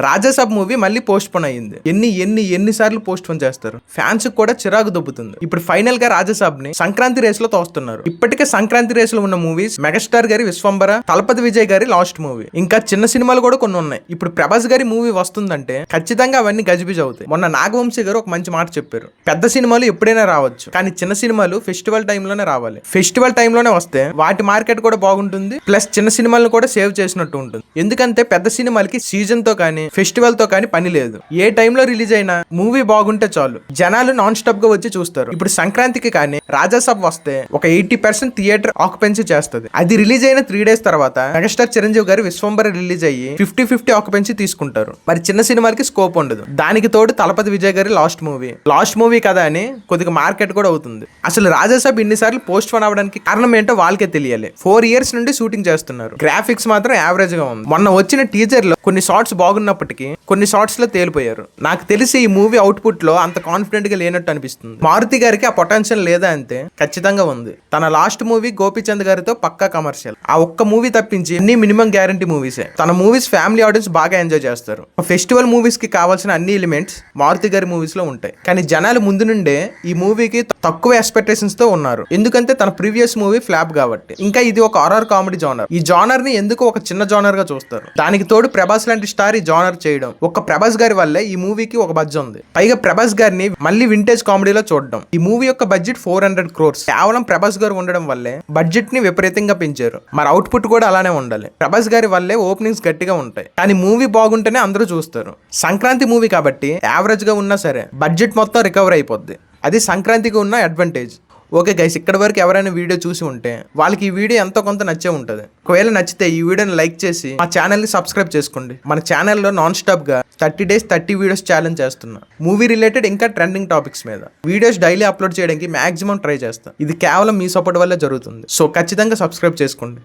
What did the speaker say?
Raja Saab movie మళ్ళీ postpone అయ్యింది. ఎన్ని ఎన్ని ఎన్ని సార్లు పోస్ట్ పోన్ చేస్తారు? ఫ్యాన్స్ కూడా చిరాకు దొబ్బుతుంది. ఇప్పుడు ఫైనల్గా రాజాసాబ్ని సంక్రాంతి రేస్లో తోస్తున్నారు. ఇప్పటికే సంక్రాంతి రేస్లో ఉన్న మూవీస్ మెగాస్టార్ గారి విశ్వంబర తలపతి విజయ్ గారి లాస్ట్ మూవీ. ఇంకా చిన్న సినిమాలు కూడా కొన్ని ఉన్నాయి. ఇప్పుడు ప్రభాస్ గారి మూవీ వస్తుందంటే ఖచ్చితంగా అవన్నీ గజిబిజ్ అవుతాయి. మొన్న నాగవంశీ గారు ఒక మంచి మాట చెప్పారు. పెద్ద సినిమాలు ఎప్పుడైనా రావచ్చు. కానీ చిన్న సినిమాలు ఫెస్టివల్ టైంలోనే రావాలి. ఫెస్టివల్ టైంలోనే వస్తే వాటి మార్కెట్ కూడా బాగుంటుంది. ప్లస్ చిన్న సినిమాలను కూడా సేవ్ చేసినట్టు ఉంటుంది. ఎందుకంటే పెద్ద సినిమాలకి సీజన్తో కానీ ఫెస్టివల్తో కానీ పని లేదు. ఏ టైంలో రిలీజ్ అయినా మూవీ బాగుంటే చాలు. జనాలు నాన్ స్టాప్గా వచ్చి చూస్తారు. ఇప్పుడు సంక్రాంతికి కానీ రాజాసాబ్ వస్తే ఒక ఎయిటీ పర్సెంట్ థియేటర్ ఆక్యుపెన్సీ చేస్తుంది. అది రిలీజ్ అయిన త్రీ డేస్ తర్వాత మెగాస్టార్ చిరంజీవి గారు విశ్వంబర రిలీజ్ అయ్యి ఫిఫ్టీ ఫిఫ్టీ ఆక్యుపెన్సీ తీసుకుంటారు. మరి చిన్న సినిమాకి స్కోప్ ఉండదు. దానికి తోడు తలపతి విజయ్ గారి లాస్ట్ మూవీ. లాస్ట్ మూవీ కదా అని కొద్దిగా మార్కెట్ కూడా అవుతుంది. అసలు రాజాసాబ్ ఇన్నిసార్లు పోస్ట్ పోన్ అవడానికి కారణం ఏంటో వాళ్ళకే తెలియాలి. ఫోర్ ఇయర్స్ నుండి షూటింగ్ చేస్తున్నారు. గ్రాఫిక్స్ మాత్రం యావరేజ్గా ఉంది. మొన్న వచ్చిన టీజర్లో కొన్ని షార్ట్స్ ఉన్నప్పటికీ కొన్ని షార్ట్స్లో తేలిపోయారు. నాకు తెలిసి ఈ మూవీ అవుట్పుట్లో అంత కాన్ఫిడెంట్గా లేనట్టు అనిపిస్తుంది. మారుతి గారికి ఆ పొటెన్షియల్ లేదా అంతే ఖచ్చితంగా ఉంది. తన లాస్ట్ మూవీ గోపీచంద్ గారితో పక్కా కమర్షియల్ ఆ ఒక్క మూవీ తప్పించి అన్ని మినిమం గ్యారంటీ మూవీసే తన మూవీస్ ఫ్యామిలీ ఆడియన్స్ బాగా ఎంజాయ్ చేస్తారు. ఫెస్టివల్ మూవీస్కి కావాల్సిన అన్ని ఎలిమెంట్స్ మారుతి గారి మూవీస్లో ఉంటాయి. కానీ జనాలు ముందు నుండే ఈ మూవీకి తక్కువ ఎక్స్పెక్టేషన్స్తో ఉన్నారు. ఎందుకంటే తన ప్రీవియస్ మూవీ ఫ్లాప్ కాబట్టి. ఇంకా ఇది ఒక హారర్ కామెడీ జానర్ ఈ జానర్ని ఎందుకు ఒక చిన్న జానర్గా చూస్తారు? దానికి తోడు ప్రభాస్ లాంటి స్టార్ ఈ జానర్ చేయడం. ఒక ప్రభాస్ గారి వల్లే ఈ మూవీకి ఒక బడ్జ్ ఉంది. పైగా ప్రభాస్ గారిని మళ్ళీ వింటేజ్ కామెడీలో చూడడం. ఈ మూవీ యొక్క బడ్జెట్ ఫోర్ హండ్రెడ్ క్రోర్స్ కేవలం ప్రభాస్ గారు ఉండడం వల్లే బడ్జెట్ని విపరీతంగా పెంచారు. మరి అవుట్పుట్ కూడా అలానే ఉండాలి. ప్రభాస్ గారి వల్లే ఓపెనింగ్స్ గట్టిగా ఉంటాయి. కానీ మూవీ బాగుంటేనే అందరూ చూస్తారు. సంక్రాంతి మూవీ కాబట్టి యావరేజ్గా ఉన్నా సరే బడ్జెట్ మొత్తం రికవర్ అయిపోద్ది. అది సంక్రాంతికి ఉన్న అడ్వాంటేజ్ ఓకే గైస్ ఇక్కడ వరకు ఎవరైనా వీడియో చూసి ఉంటే వాళ్ళకి ఈ వీడియో ఎంతో కొంత నచ్చే ఉంటుంది. ఒకవేళ నచ్చితే ఈ వీడియోని లైక్ చేసి మా ఛానల్ని సబ్స్క్రైబ్ చేసుకోండి. మన ఛానల్లో నాన్ స్టాప్గా thirty days thirty videos challenge చేస్తున్నా. మూవీ రిలేటెడ్ ఇంకా ట్రెండింగ్ టాపిక్స్ మీద. వీడియోస్ డైలీ అప్లోడ్ చేయడానికి మాక్సిమం ట్రై చేస్తాను ఇది కేవలం మీ సపోర్ట్ వల్ల జరుగుతుంది. సో ఖచ్చితంగా సబ్స్క్రైబ్ చేసుకోండి.